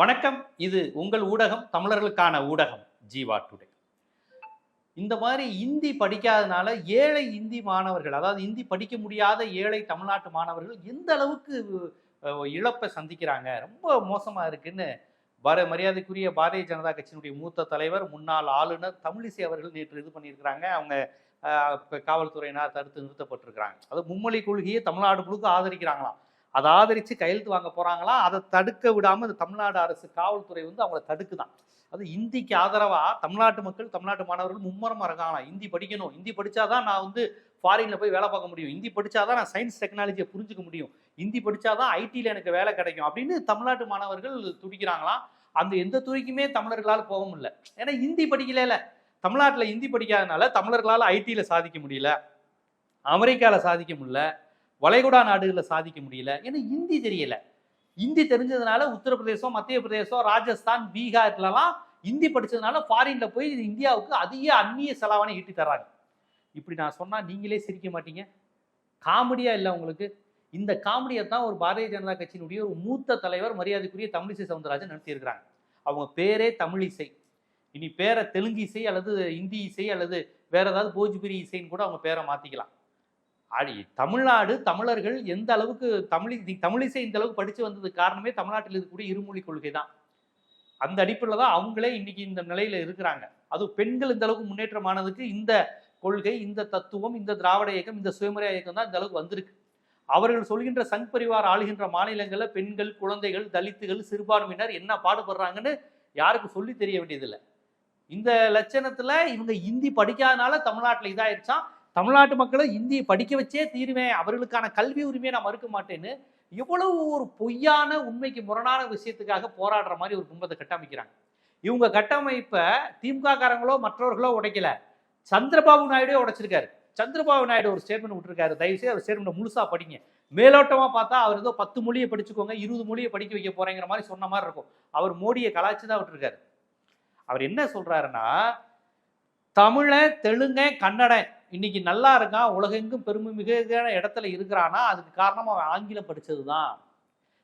வணக்கம். இது உங்கள் ஊடகம் தமிழர்களுக்கான ஊடகம் ஜீவா டுடே. இந்த மாதிரி இந்தி படிக்காதனால ஏழை இந்தி மாணவர்கள் அதாவது இந்தி படிக்க முடியாத ஏழை தமிழ்நாட்டு மாணவர்கள் எந்த அளவுக்கு இழப்பை சந்திக்கிறாங்க? ரொம்ப மோசமாக இருக்குன்னு வர மரியாதைக்குரிய பாரதிய ஜனதா கட்சியினுடைய மூத்த தலைவர் முன்னாள் ஆளுநர் தமிழிசை அவர்கள் நேற்று இது பண்ணியிருக்கிறாங்க. அவங்க காவல்துறையினர் தடுத்து நிறுத்தப்பட்டிருக்கிறாங்க. அது மும்மொழி கொள்கையை தமிழ்நாடு முழுக்க ஆதரிக்கிறாங்களாம். அதை ஆதரித்து கையெழுத்து வாங்க போகிறாங்களா அதை தடுக்க விடாமல் இந்த தமிழ்நாடு அரசு காவல்துறை வந்து அவங்கள தடுக்குதான். அது இந்திக்கு ஆதரவாக தமிழ்நாட்டு மக்கள் தமிழ்நாட்டு மாணவர்கள் மும்மரமாக இருக்காங்களாம் இந்தி படிக்கணும். இந்தி படிச்சாதான் நான் வந்து ஃபாரினில் போய் வேலை பார்க்க முடியும். இந்தி படிச்சாதான் நான் சயின்ஸ் டெக்னாலஜியை புரிஞ்சுக்க முடியும். இந்தி படிச்சாதான் ஐடியில் எனக்கு வேலை கிடைக்கும். அப்படின்னு தமிழ்நாட்டு மாணவர்கள் துடிக்கிறாங்களாம் அந்த எந்த துறைக்குமே தமிழர்களால் போக முடியல. ஏன்னா இந்தி படிக்கல தமிழ்நாட்டில் இந்தி படிக்காதனால தமிழர்களால் ஐடியில் சாதிக்க முடியல. அமெரிக்காவில் சாதிக்க முடியல. வளைகுடா நாடுகளில் சாதிக்க முடியல. ஏன்னா இந்தி தெரியல. இந்தி தெரிஞ்சதுனால உத்தரப்பிரதேசம் மத்திய பிரதேசம் ராஜஸ்தான் பீகார்லலாம் இந்தி படித்ததுனால ஃபாரின்ல போய் இந்தியாவுக்கு அதிக அந்நிய செலவானே ஈட்டி தர்றாங்க. இப்படி நான் சொன்னால் நீங்களே சிரிக்க மாட்டீங்க. காமெடியா இல்லை உங்களுக்கு. இந்த காமெடியை தான் ஒரு பாரதிய ஜனதா கட்சியினுடைய ஒரு மூத்த தலைவர் மரியாதைக்குரிய தமிழிசை சவுந்தரராஜன் நடத்தியிருக்கிறாங்க. அவங்க பேரே தமிழிசை. இனி பேரை தெலுங்கு இசை அல்லது இந்தி இசை அல்லது வேற ஏதாவது போஜ்புரி இசைன்னு கூட அவங்க பேரை மாற்றிக்கலாம் தமிழ்நாடு தமிழர்கள் எந்த அளவுக்கு தமிழ் தமிழிசை இந்த அளவுக்கு படித்து வந்ததுக்கு காரணமே தமிழ்நாட்டில் இருக்கக்கூடிய இருமொழி கொள்கை தான் அந்த அடிப்படையில் தான் அவங்களே இன்னைக்கு இந்த நிலையில் இருக்கிறாங்க. அதுவும் பெண்கள் இந்த அளவுக்கு முன்னேற்றமானதுக்கு இந்த கொள்கை இந்த தத்துவம் இந்த திராவிட இயக்கம் இந்த சுயமரியா இயக்கம் தான் இந்த அளவுக்கு வந்திருக்கு. அவர்கள் சொல்கின்ற சங் பரிவார் ஆளுகின்ற மாநிலங்களில் பெண்கள் குழந்தைகள் தலித்துகள் சிறுபான்மையினர் என்ன பாடுபடுறாங்கன்னு யாருக்கும் சொல்லி தெரிய வேண்டியதில்லை. இந்த லட்சணத்தில் இவங்க இந்தி படிக்காதனால தமிழ்நாட்டில் இதாகிடுச்சான் தமிழ்நாட்டு மக்களை இந்தியை படிக்க வச்சே தீருவேன் அவர்களுக்கான கல்வி உரிமையை நான் மறுக்க மாட்டேன்னு எவ்வளவு ஒரு பொய்யான உண்மைக்கு முரணான விஷயத்துக்காக போராடுற மாதிரி ஒரு கும்பத்தை கட்டமைக்கிறாங்க. இவங்க கட்டமைப்பை திமுக காரங்களோ மற்றவர்களோ உடைக்கல. சந்திரபாபு நாயுடே உடைச்சிருக்காரு. சந்திரபாபு நாயுடு ஒரு ஸ்டேட்மெண்ட் விட்டுருக்காரு. தயவுசெய்து அவர் ஸ்டேட்மெண்ட் முழுசா படிங்க. மேலோட்டமா பார்த்தா அவர் ஏதோ பத்து மொழியை படிச்சுக்கோங்க இருபது மொழியை படிக்க வைக்க போறேங்கிற மாதிரி சொன்ன மாதிரி இருக்கும். அவர் மோடியை கலாய்ச்சி தான் விட்டுருக்காரு. அவர் என்ன சொல்றாருன்னா தமிழ தெலுங்க கன்னடன் இன்னைக்கு நல்லா இருக்கான் உலகெங்கும் பெருமை மிகுதியான இடத்துல இருக்கிறானா அதுக்கு காரணம் அவன் ஆங்கிலம் படித்தது தான்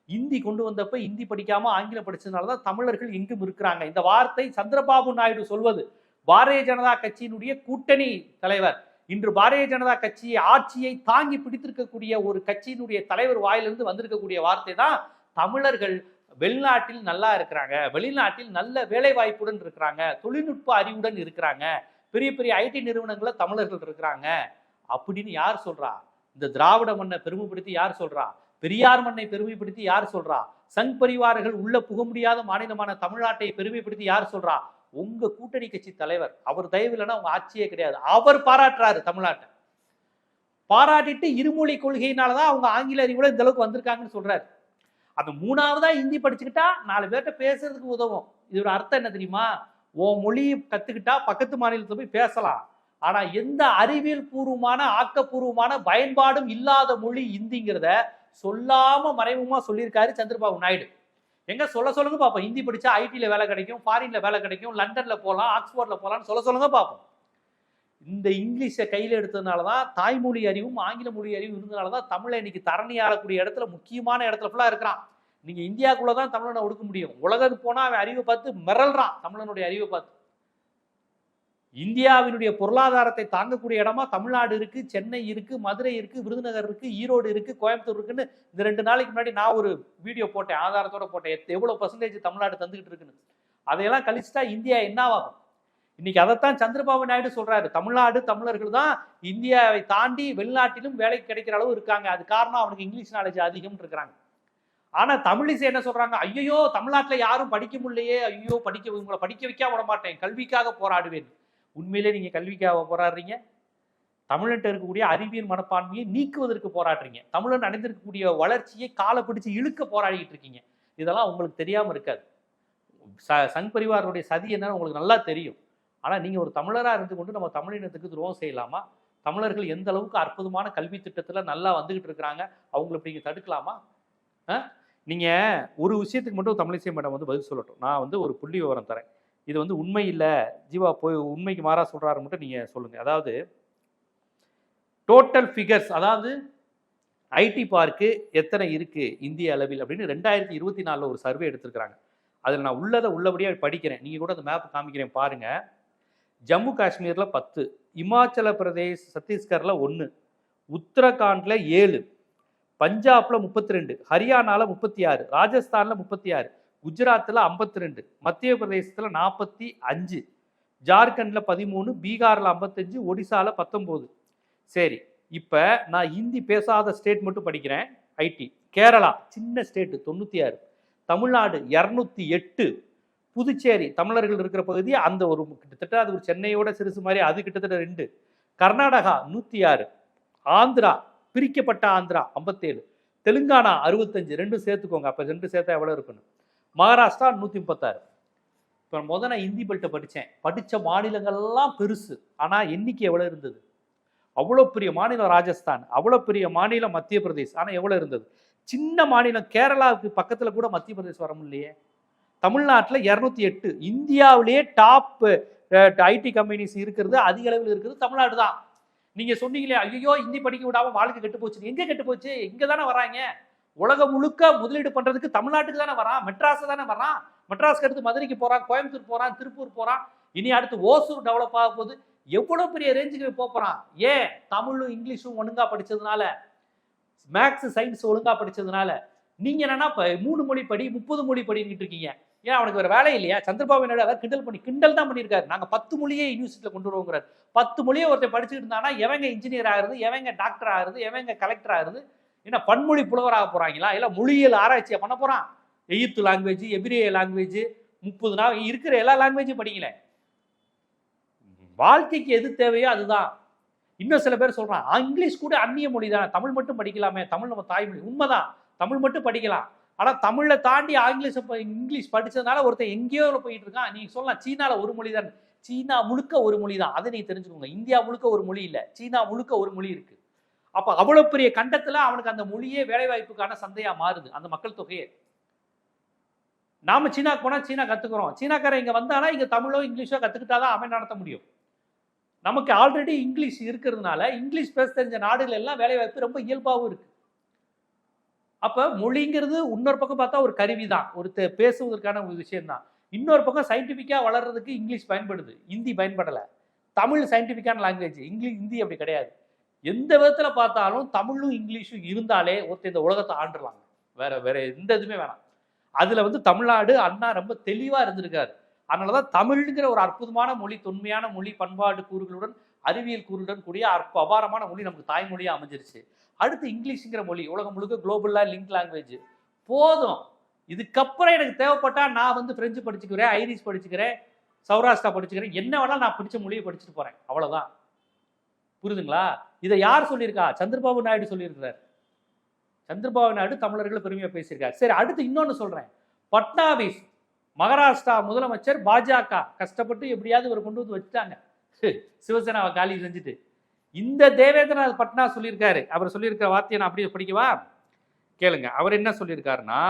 இந்தி கொண்டு வந்தப்ப இந்தி படிக்காம ஆங்கிலம் படிச்சதுனால தான் தமிழர்கள் எங்கும் இருக்கிறாங்க. இந்த வார்த்தை சந்திரபாபு நாயுடு சொல்வது பாரதிய ஜனதா கட்சியினுடைய கூட்டணி தலைவர். இன்று பாரதிய ஜனதா கட்சி ஆட்சியை தாங்கி பிடித்திருக்கக்கூடிய ஒரு கட்சியினுடைய தலைவர் வாயிலிருந்து வந்திருக்கக்கூடிய வார்த்தை தான் தமிழர்கள் வெளிநாட்டில் நல்லா இருக்கிறாங்க வெளிநாட்டில் நல்ல வேலை வாய்ப்புடன் இருக்கிறாங்க தொழில்நுட்ப அறிவுடன் இருக்கிறாங்க. பெரிய பெரிய ஐடி நிறுவனங்களில் தமிழர்கள் இருக்கிறாங்க. அப்படின்னு யார் சொல்றா? இந்த திராவிட மண்ணை பெருமைப்படுத்தி யார் சொல்றா? பெரியார் மண்ணை பெருமைப்படுத்தி யார் சொல்றா? சங் பரிவார்கள் உள்ள புக முடியாத மாநிலமான தமிழ்நாட்டை பெருமைப்படுத்தி யார் சொல்றா? உங்க கூட்டணி கட்சி தலைவர். அவர் தயவு இல்லைன்னா உங்க ஆட்சியே கிடையாது. அவர் பாராட்டுறாரு தமிழ்நாட்டை. பாராட்டிட்டு இருமொழி கொள்கையினாலதான் அவங்க ஆங்கில அறிவுல இந்த அளவுக்கு வந்திருக்காங்கன்னு சொல்றாரு. அந்த மூணாவதா ஹிந்தி படிச்சுக்கிட்டா நாலு பேர்கிட்ட பேசுறதுக்கு உதவும். இதோட அர்த்தம் என்ன தெரியுமா? உன் மொழியை கத்துக்கிட்டா பக்கத்து மாநிலத்தில் போய் பேசலாம். ஆனா எந்த அறிவியல் பூர்வமான ஆக்கப்பூர்வமான பயன்பாடும் இல்லாத மொழி இந்திங்கிறத சொல்லாம மறைமுகமா சொல்லியிருக்காரு சந்திரபாபு நாயுடு. எங்க? சொல்ல சொல்லுங்க பார்ப்போம் ஹிந்தி படிச்சா ஐடில வேலை கிடைக்கும் ஃபாரின்ல வேலை கிடைக்கும் லண்டன்ல போகலாம் ஆக்ஸ்போர்ட்ல போகலாம்னு சொல்ல சொல்லுங்க பார்ப்போம் இந்த இங்கிலீஷை கையில் எடுத்ததுனால தான் தாய்மொழி அறிவும் ஆங்கில மொழி அறிவும் இருந்ததுனால தான் தமிழை இன்னைக்கு தரணி ஆளக்கூடிய இடத்துல முக்கியமான இடத்துல ஃபுல்லாக இருக்கிறான். நீங்கள் இந்தியாவுக்குள்ளே தான் தமிழனை ஒடுக்க முடியும். உலகத்துக்கு போனால் அவன் அறிவை பார்த்து மிரள்றான் தமிழனுடைய அறிவை பார்த்து. இந்தியாவினுடைய பொருளாதாரத்தை தாங்கக்கூடிய இடமா தமிழ்நாடு இருக்கு சென்னை இருக்கு மதுரை இருக்கு விருதுநகர் இருக்கு ஈரோடு இருக்கு கோயம்புத்தூர் இருக்குன்னு இந்த ரெண்டு நாளைக்கு முன்னாடி நான் ஒரு வீடியோ போட்டேன் ஆதாரத்தோட போட்டேன். எவ்வளோ பர்சன்டேஜ் தமிழ்நாடு தந்துகிட்டு இருக்குன்னு. அதையெல்லாம் கழிச்சுட்டா இந்தியா என்னவாகும் இன்னைக்கு அதைத்தான் சந்திரபாபு நாயுடு சொல்றாரு. தமிழ்நாடு தமிழர்கள் தான் இந்தியாவை தாண்டி வெளிநாட்டிலும் வேலைக்கு கிடைக்கிற அளவு இருக்காங்க. அது காரணம் அவனுக்கு இங்கிலீஷ் நாலேஜ் அதிகம் இருக்கிறாங்க. ஆனா தமிழிசை என்ன சொல்றாங்க? ஐயோ தமிழ்நாட்டில் யாரும் படிக்க முடியலையே. ஐயோ படிக்க உங்களை படிக்க வைக்க விட மாட்டேன். கல்விக்காக போராடுவேன். உண்மையிலே நீங்க கல்விக்காக போராடுறீங்க. தமிழன்ட்ட இருக்கக்கூடிய அறிவியல் மனப்பான்மையை நீக்குவதற்கு போராடுறீங்க. தமிழன் அடைந்திருக்கக்கூடிய வளர்ச்சியை காலை பிடிச்சு இழுக்க போராடிட்டு இருக்கீங்க. இதெல்லாம் உங்களுக்கு தெரியாம இருக்காது. ச சங் பரிவாருடைய சதி என்னன்னு உங்களுக்கு நல்லா தெரியும். ஆனா நீங்க ஒரு தமிழராக இருந்து கொண்டு நம்ம தமிழினத்துக்கு துரோகம் செய்யலாமா? தமிழர்கள் எந்த அளவுக்கு அற்புதமான கல்வி திட்டத்தில் நல்லா வந்துகிட்டு இருக்கிறாங்க? அவங்களை இப்படி தடுக்கலாமா? நீங்கள் ஒரு விஷயத்துக்கு மட்டும் தமிழிசை மேடம் வந்து பதில் சொல்லட்டும். நான் வந்து ஒரு புள்ளி விவரம் தரேன். இது வந்து உண்மை இல்லை. ஜீவா போய் உண்மைக்கு மாறா சொல்கிறாரு மட்டும் நீங்கள் சொல்லுங்கள் அதாவது டோட்டல் ஃபிகர்ஸ் அதாவது ஐடி பார்க்கு எத்தனை இருக்குது இந்திய அளவில் அப்படின்னு ரெண்டாயிரத்தி இருபத்தி நாலில் ஒரு சர்வே எடுத்திருக்கிறாங்க. அதில் நான் உள்ளதை உள்ளபடியாக படிக்கிறேன். நீங்கள் கூட அந்த மேப் காமிக்கிறேன் பாருங்கள் ஜம்மு காஷ்மீரில் பத்து இமாச்சல பிரதேஷ் சத்தீஸ்கரில் ஒன்று உத்தரகாண்டில் ஏழு பஞ்சாப்ல முப்பத்தி ரெண்டு ஹரியானாவில் முப்பத்தி ஆறு ராஜஸ்தானில் முப்பத்தி ஆறு குஜராத்தில் ஐம்பத்தி ரெண்டு மத்திய பிரதேசத்தில் நாற்பத்தி அஞ்சு ஜார்க்கண்டில் பதிமூணு பீகாரில் ஐம்பத்தஞ்சு ஒடிசாவில் பத்தொம்போது. சரி இப்போ நான் ஹிந்தி பேசாத ஸ்டேட் மட்டும் படிக்கிறேன் ஐடி. கேரளா சின்ன ஸ்டேட்டு தொண்ணூற்றி ஆறு தமிழ்நாடு இரநூத்தி எட்டு. புதுச்சேரி தமிழர்கள் இருக்கிற பகுதி அந்த ஒரு கிட்டத்தட்ட அது ஒரு சென்னையோட சிறுசு மாதிரி அது கிட்டத்தட்ட ரெண்டு. கர்நாடகா நூற்றி ஆறு ஆந்திரா பிரிக்கப்பட்ட ஆந்திரா ஐம்பத்தேழு. தெலுங்கானா அறுபத்தஞ்சு. ரெண்டும் சேர்த்துக்கோங்க. அப்போ ரெண்டு சேர்த்தா எவ்வளோ இருக்கணும் மகாராஷ்டிரா நூற்றி முப்பத்தாறு இப்போ முதல்ல நான் ஹிந்தி பெல்ட்டை படித்தேன் படித்த மாநிலங்கள்லாம் பெருசு. ஆனால் எண்ணிக்கை எவ்வளோ இருந்தது? அவ்வளோ பெரிய மாநிலம் ராஜஸ்தான். அவ்வளோ பெரிய மாநிலம் மத்திய பிரதேஷ். ஆனால் எவ்வளோ இருந்தது? சின்ன மாநிலம் கேரளாவுக்கு பக்கத்தில் கூட மத்திய பிரதேஷ் வர முடியலையே. தமிழ்நாட்டில் இரநூத்தி எட்டு. இந்தியாவிலேயே டாப் ஐடி கம்பெனிஸ் இருக்கிறது அதிக அளவில் இருக்கிறது தமிழ்நாடு தான். நீங்க சொன்னீங்களே ஐயோ ஹிந்தி படிக்க விடாம வாழ்க்கை கெட்டு போச்சு. எங்க கெட்டு போச்சு? இங்க தானே வராங்க. உலகம் முழுக்க முதலீடு பண்றதுக்கு தமிழ்நாட்டுக்கு தானே வரான். மெட்ராஸ் தானே வரான். மெட்ராஸ்க்கு அடுத்து மதுரைக்கு போறான் கோயம்புத்தூர் போறான் திருப்பூர் போறான். இனி அடுத்து ஓசூர் டெவலப் ஆக போகுது. எவ்வளவு பெரிய ரேஞ்சுக்கு போப் போறான்? ஏன்? தமிழும் இங்கிலீஷும் ஒழுங்கா படிச்சதுனால மேக்ஸ் சயின்ஸ் ஒழுங்கா படிச்சதுனால. நீங்க என்னன்னா மூணு மொழி படி முப்பது மொழி படிக்கிட்டு இருக்கீங்க. ஏன்னா அவனுக்கு ஒரு வேலை இல்லையா? சந்திரபாபு நாயுடு அதாவது கிண்டல் பண்ணி கிண்டல் தான் பண்ணியிருக்காரு. நாங்கள் பத்து மொழியே யூனிவர்சிட்டியில் கொண்டு வருவோங்கிறார். பத்து மொழியை ஒருத்தர் படிச்சுட்டு இருந்தானா எவங்க இன்ஜினியர் ஆகுது எவங்க டாக்டர் ஆகுது எவங்க கலெக்டர் ஆகுது என்ன பன்மொழி புலவராக போகிறாங்களா இல்லை மொழியியல் ஆராய்ச்சியை பண்ண போகிறான் எகிப்து லாங்குவேஜ் எபிரிய லாங்குவேஜ் முப்பது நாள் இருக்கிற எல்லா லாங்குவேஜும் படிக்கல வாழ்க்கைக்கு எது தேவையோ அதுதான். இன்னும் சில பேர் சொல்கிறான் இங்கிலீஷ் கூட அந்நிய மொழி தான். தமிழ் மட்டும் படிக்கலாமே. தமிழ் நம்ம தாய்மொழி. உண்மைதான். தமிழ் மட்டும் படிக்கலாம். ஆனால் தமிழை தாண்டி ஆங்கிலீஷ் இங்கிலீஷ் படித்ததுனால ஒருத்தன் எங்கேயோ போயிட்டு இருக்கான். நீங்கள் சொல்லலாம் சீனாவில் ஒரு மொழி தான். சீனா முழுக்க ஒரு மொழி தான். அதை நீ தெரிஞ்சுக்கோங்க. இந்தியா முழுக்க ஒரு மொழி இல்லை. சீனா முழுக்க ஒரு மொழி இருக்கு. அப்போ அவ்வளோ பெரிய கண்டத்தில் அவனுக்கு அந்த மொழியே வேலைவாய்ப்புக்கான சந்தையாக மாறுது. அந்த மக்கள் தொகையே. நாம சீனாக்கு போனால் சீனா கற்றுக்குறோம் சீனாக்காரன் இங்கே வந்தானா இங்கே தமிழோ இங்கிலீஷோ கற்றுக்கிட்டா தான் அவன் நடத்த முடியும். நமக்கு ஆல்ரெடி இங்கிலீஷ் இருக்கிறதுனால இங்கிலீஷ் பேச தெரிஞ்ச நாடுகள் எல்லாம் வேலைவாய்ப்பு ரொம்ப இயல்பாகவும் இருக்கு. அப்போ மொழிங்கிறது இன்னொரு பக்கம் பார்த்தா ஒரு கருவி தான் ஒரு பேசுவதற்கான ஒரு விஷயம் தான் இன்னொரு பக்கம் சயின்டிஃபிக்காக வளர்றதுக்கு இங்கிலீஷ் பயன்படுது. ஹிந்தி பயன்படலை. தமிழ் சயின்டிஃபிக்கான லாங்குவேஜ் இங்கிலீஷ் ஹிந்தி அப்படி கிடையாது. எந்த விதத்தில் பார்த்தாலும் தமிழும் இங்கிலீஷும் இருந்தாலே ஒருத்தர் இந்த உலகத்தை ஆண்டுலாங்க வேற வேற எந்த இதுவுமே வேணாம். அதில் வந்து தமிழ்நாடு அண்ணா ரொம்ப தெளிவாக இருந்திருக்காரு. அதனால தான் தமிழ்ங்கிற ஒரு அற்புதமான மொழி தொன்மையான மொழி பண்பாடு கூறுகளுடன் அறிவியல் கூறுகளுடன் கூடிய அற்ப அபாரமான மொழி நமக்கு தாய்மொழியாக அமைஞ்சிருச்சு. அடுத்து இங்கிலீஷுங்கிற மொழி உலகம் முழுக்க குளோபலாக லிங்க் லாங்குவேஜ் போதும். இதுக்கப்புறம் எனக்கு தேவைப்பட்டா நான் வந்து பிரெஞ்சு படிச்சுக்கிறேன் ஐரிஷ் படிச்சுக்கிறேன் சௌராஷ்டிரா படிச்சுக்கிறேன். என்ன வேணாலும் நான் பிடிச்ச மொழியை படிச்சுட்டு போறேன். அவ்வளவுதான். புரியுதுங்களா? இதை யார் சொல்லியிருக்கா? சந்திரபாபு நாயுடு சொல்லியிருக்கிறார். சந்திரபாபு நாயுடு தமிழர்கள் பெருமையாக பேசியிருக்கார். சரி அடுத்து இன்னொன்று சொல்றேன். பட்னாவிஸ் மகாராஷ்டிரா முதலமைச்சர் பாஜக. கஷ்டப்பட்டு எப்படியாவது இவர் கொண்டு வந்து வச்சுட்டாங்க. சிவசேனாவை காலி செஞ்சுட்டு. இந்த தேவேந்திரநாத் பட்னா சொல்லியிருக்காரு. அவர் சொல்லியிருக்கிற வார்த்தையை நான் அப்படியே படிக்கவா? கேளுங்க. அவர் என்ன சொல்லியிருக்காருன்னா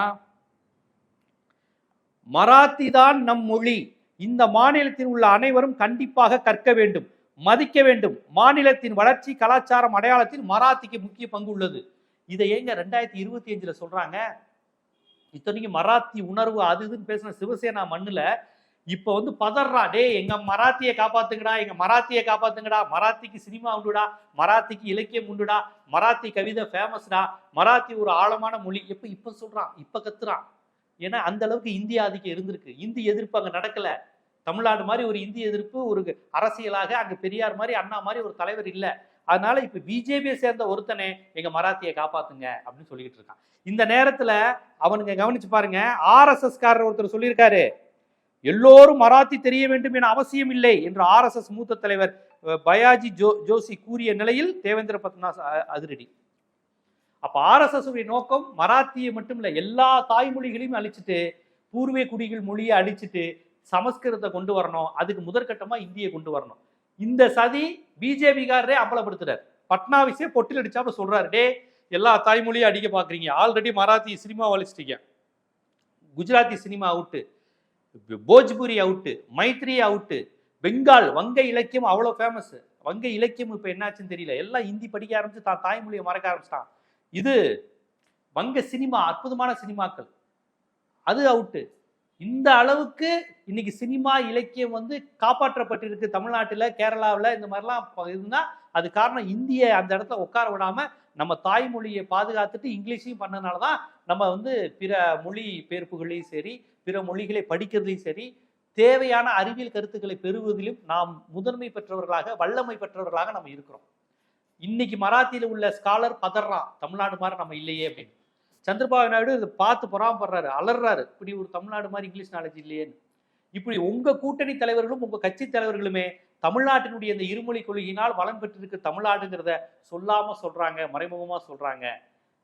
மராத்தி தான் நம் மொழி. இந்த மாநிலத்தில் உள்ள அனைவரும் கண்டிப்பாக கற்க வேண்டும் மதிக்க வேண்டும். மாநிலத்தின் வளர்ச்சி கலாச்சாரம் அடையாளத்தில் மராத்திக்கு முக்கிய பங்கு உள்ளது. இதை ஏங்க ரெண்டாயிரத்தி இருபத்தி அஞ்சுல சொல்றாங்க? இத்தனைக்கு மராத்தி உணர்வு அது இதுன்னு பேசின சிவசேனா மண்ணுல இப்போ வந்து பதறா டேய் எங்க மராத்தியை காப்பாத்துங்கடா எங்க மராத்தியை காப்பாத்துங்கடா மராத்திக்கு சினிமா உண்டுடா மராத்திக்கு இலக்கியம் உண்டுடா மராத்தி கவிதை ஃபேமஸ்டா மராத்தி ஒரு ஆழமான மொழி. எப்ப இப்ப சொல்றான் இப்ப கத்துறான். ஏன்னா அந்த அளவுக்கு இந்திய ஆதிக்கம் இருந்திருக்கு. இந்தி எதிர்ப்பு அங்க நடக்கல. தமிழ்நாடு மாதிரி ஒரு இந்திய எதிர்ப்பு ஒரு அரசியலாக அங்க பெரியார் மாதிரி அண்ணா மாதிரி ஒரு தலைவர் இல்ல. அதனால இப்ப பிஜேபியை சேர்ந்த ஒருத்தனே எங்க மராத்தியை காப்பாத்துங்க அப்படின்னு சொல்லிக்கிட்டு இருக்கான். இந்த நேரத்துல அவனுங்க கவனிச்சு பாருங்க ஆர்எஸ்எஸ் காரர் ஒருத்தர் சொல்லியிருக்காரு. எல்லோரும் மராத்தி தெரிய வேண்டும் என அவசியம் இல்லை என்று ஆர்எஸ்எஸ் மூத்த தலைவர் பயாஜி ஜோ ஜோஷி கூறிய நிலையில் தேவேந்திர பத்மநாத் அதிரடி. அப்ப ஆர்எஸ்எஸ் உடைய நோக்கம் மராத்தியை மட்டும் இல்லை எல்லா தாய்மொழிகளையும் அழிச்சிட்டு பூர்வீக குடிகள் மொழியை அழிச்சிட்டு சமஸ்கிருதத்தை கொண்டு வரணும். அதுக்கு முதற்கட்டமா இந்தியை கொண்டு வரணும். இந்த சதி பிஜேபிக்காரரே அம்பலப்படுத்துறாரு. பட்னாவிஸே பொட்டில் அடிச்சாப்ப சொல்றாரு. டே எல்லா தாய்மொழியும் அடிக்க பாக்குறீங்க. Already Marathi cinema அழிச்சிட்டீங்க. Gujarati cinema out. Bhojpuri out Maithili out Bengal வங்க இலக்கியம் அவ்வளோ ஃபேமஸ் வங்க இலக்கியம் இப்போ என்னாச்சுன்னு தெரியல. எல்லாம் ஹிந்தி படிக்க ஆரம்பிச்சு தான் தாய்மொழியை மறக்க ஆரம்பிச்சிட்டான். இது வங்க சினிமா அற்புதமான சினிமாக்கள். அது அவுட்டு இந்த அளவுக்கு இன்னைக்கு சினிமா இலக்கியம் வந்து காப்பாற்றப்பட்டிருக்கு தமிழ்நாட்டில் கேரளாவில் இந்த மாதிரிலாம் இருந்தால் அது காரணம் இந்திய அந்த இடத்துல உட்கார விடாமல் நம்ம தாய்மொழியை பாதுகாத்துட்டு இங்கிலீஷையும் பண்ணனால தான் நம்ம வந்து பிற மொழி பெயர்ப்புகளையும் சரி பிற மொழிகளை படிக்கிறதுலையும் சரி தேவையான அறிவியல் கருத்துக்களை பெறுவதிலும் நாம் முதன்மை பெற்றவர்களாக வல்லமை பெற்றவர்களாக நம்ம இருக்கிறோம். இன்னைக்கு மராத்தியில் உள்ள ஸ்காலர் பதறான். தமிழ்நாடு மாதிரி நம்ம இல்லையே அப்படின்னு. சந்திரபாபு நாயுடு இதை பார்த்து பொறாமப்படுறாரு அலறாரு. இப்படி ஒரு தமிழ்நாடு மாதிரி இங்கிலீஷ் நாலேஜ் இல்லையேன்னு. இப்படி உங்க கூட்டணி தலைவர்களும் உங்க கட்சி தலைவர்களுமே தமிழ்நாட்டினுடைய இந்த இருமொழி கொள்கையினால் வளம் பெற்றிருக்கு தமிழ்நாடுங்கிறத சொல்லாம சொல்றாங்க மறைமுகமா சொல்றாங்க.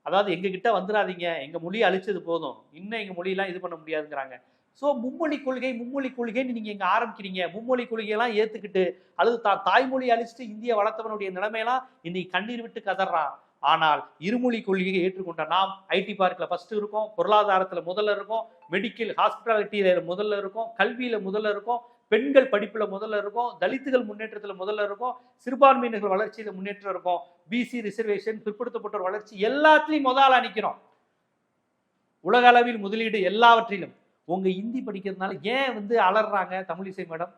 அதாவது எங்ககிட்ட வந்துடாதீங்க எங்கள் மொழியை அழிச்சது போதும். இன்னும் எங்கள் மொழியெல்லாம் இது பண்ண முடியாதுங்கிறாங்க. ஸோ மும்மொழி கொள்கை மும்மொழி கொள்கைன்னு நீங்கள் இங்கே ஆரம்பிக்கிறீங்க. மும்மொழி கொள்கையெல்லாம் ஏற்றுக்கிட்டு அல்லது தா தாய்மொழி அழிச்சிட்டு இந்திய வளர்த்தவனுடைய நிலைமையெல்லாம் இன்னைக்கு கண்ணீர் விட்டு கதறான் ஆனால் இருமொழி கொள்கையை ஏற்றுக்கொண்ட நாம் ஐடி பார்க்கில் ஃபஸ்ட்டு இருக்கோம் பொருளாதாரத்தில் முதல்ல இருக்கோம் மெடிக்கல் ஹாஸ்பிட்டாலிட்டியில் முதல்ல இருக்கோம் கல்வியில் முதல்ல இருக்கோம் பெண்கள் படிப்புல முதல்ல இருக்கும் தலித்துகள் முன்னேற்றத்துல முதல்ல இருக்கும் சிறுபான்மையினர்கள் வளர்ச்சியில முன்னேற்றம் இருக்கும். பிசி ரிசர்வேஷன் பிற்படுத்தப்பட்டோர் வளர்ச்சி எல்லாத்துலயும் முதல்ல நிக்கிறோம் உலக அளவில் முதலீடு எல்லாவற்றிலும். உங்க இந்தி படிக்கிறதுனால ஏன் வந்து அலறாங்க தமிழிசை மேடம்?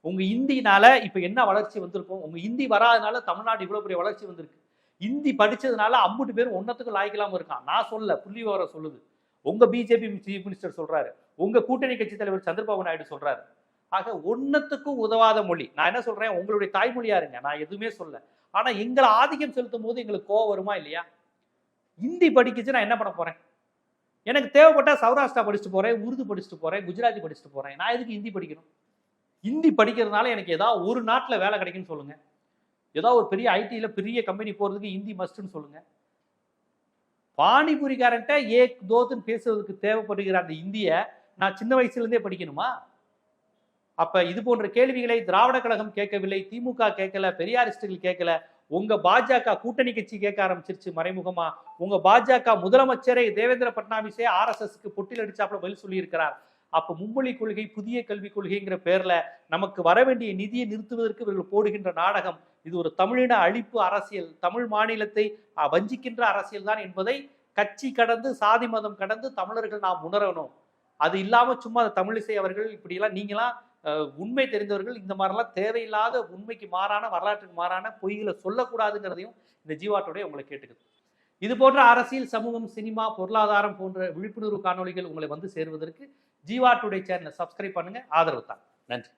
உங்க இந்தினால இப்ப என்ன வளர்ச்சி வந்திருக்கும் உங்க இந்தி வராதனால தமிழ்நாடு இவ்வளவு பெரிய வளர்ச்சி வந்திருக்கு. இந்தி படிச்சதுனால அம்புட்டு பேர் ஒன்னத்துக்கு லாய்க்கலாம இருக்கான். நான் சொல்ல புள்ளி விவரம் சொல்லுது. உங்க பிஜேபி சீஃப் மினிஸ்டர் சொல்றாரு. உங்க கூட்டணி கட்சி தலைவர் சந்திரபாபு நாயுடு சொல்றாரு. ஆக ஒன்னத்துக்கும் உதவாத மொழி. நான் என்ன சொல்றேன்? உங்களுடைய தாய்மொழியா இருங்க. நான் எதுவுமே சொல்ல. ஆனா எங்களை ஆதிக்கம் செலுத்தும் போது எங்களுக்கு கோவம் வருமா இல்லையா? இந்தி படிக்கிச்சு நான் என்ன பண்ண போறேன்? எனக்கு தேவைப்பட்டா சௌராஷ்டிரா படிச்சுட்டு போறேன் உருது படிச்சுட்டு போறேன் குஜராத்தி படிச்சுட்டு போறேன். நான் எதுக்கு ஹிந்தி படிக்கணும்? ஹிந்தி படிக்கிறதுனால எனக்கு ஏதாவது ஒரு நாட்டில் வேலை கிடைக்குன்னு சொல்லுங்க. ஏதாவது ஒரு பெரிய ஐடியில் பெரிய கம்பெனி போகிறதுக்கு ஹிந்தி மஸ்ட்னு சொல்லுங்க. பானிபூரிக்காரன்ட்ட ஏக் தோத்துன்னு பேசுறதுக்கு தேவைப்படுகிற அந்த இந்திய நான் சின்ன வயசுலேருந்தே படிக்கணுமா? அப்ப இது போன்ற கேள்விகளை திராவிட கழகம் கேட்கவில்லை திமுக கேட்கல பெரியாரிஸ்டுகள் கேட்கல. உங்க பாஜக கூட்டணி கட்சி கேட்க ஆரம்பிச்சிருச்சு மறைமுகமா. உங்க பாஜக முதலமைச்சரை தேவேந்திர பட்னாவிஸே ஆர்எஸ்எஸ்க்கு பொட்டில் அடிச்சாப்புல பதில் சொல்லியிருக்கிறார். அப்ப மும்மொழி கொள்கை புதிய கல்விக் கொள்கைங்கிற பேர்ல நமக்கு வர வேண்டிய நிதியை நிறுத்துவதற்கு இவர்கள் போடுகின்ற நாடகம் இது ஒரு தமிழின அழிப்பு அரசியல். தமிழ் மாநிலத்தை வஞ்சிக்கின்ற அரசியல் தான் என்பதை கட்சி கடந்து சாதி மதம் கடந்து தமிழர்கள் நாம் உணரணும். அது இல்லாம சும்மா தமிழிசை அவர்கள் இப்படியெல்லாம் நீங்களாம் உண்மை தெரிந்தவர்கள் இந்த மாதிரிலாம் தேவையில்லாத உண்மைக்கு மாறான வரலாற்றுக்கு மாறான பொய்களை சொல்லக்கூடாதுங்கிறதையும் இந்த ஜீவாட்டோட உங்களை கேட்டுக்குது. இது போன்ற அரசியல் சமூகம் சினிமா பொருளாதாரம் போன்ற விழிப்புணர்வு காணொளிகள் உங்களை வந்து சேருவதற்கு ஜீவா டுடே சேனலை சப்ஸ்கிரைப் பண்ணுங்க. ஆதரவு தான். நன்றி.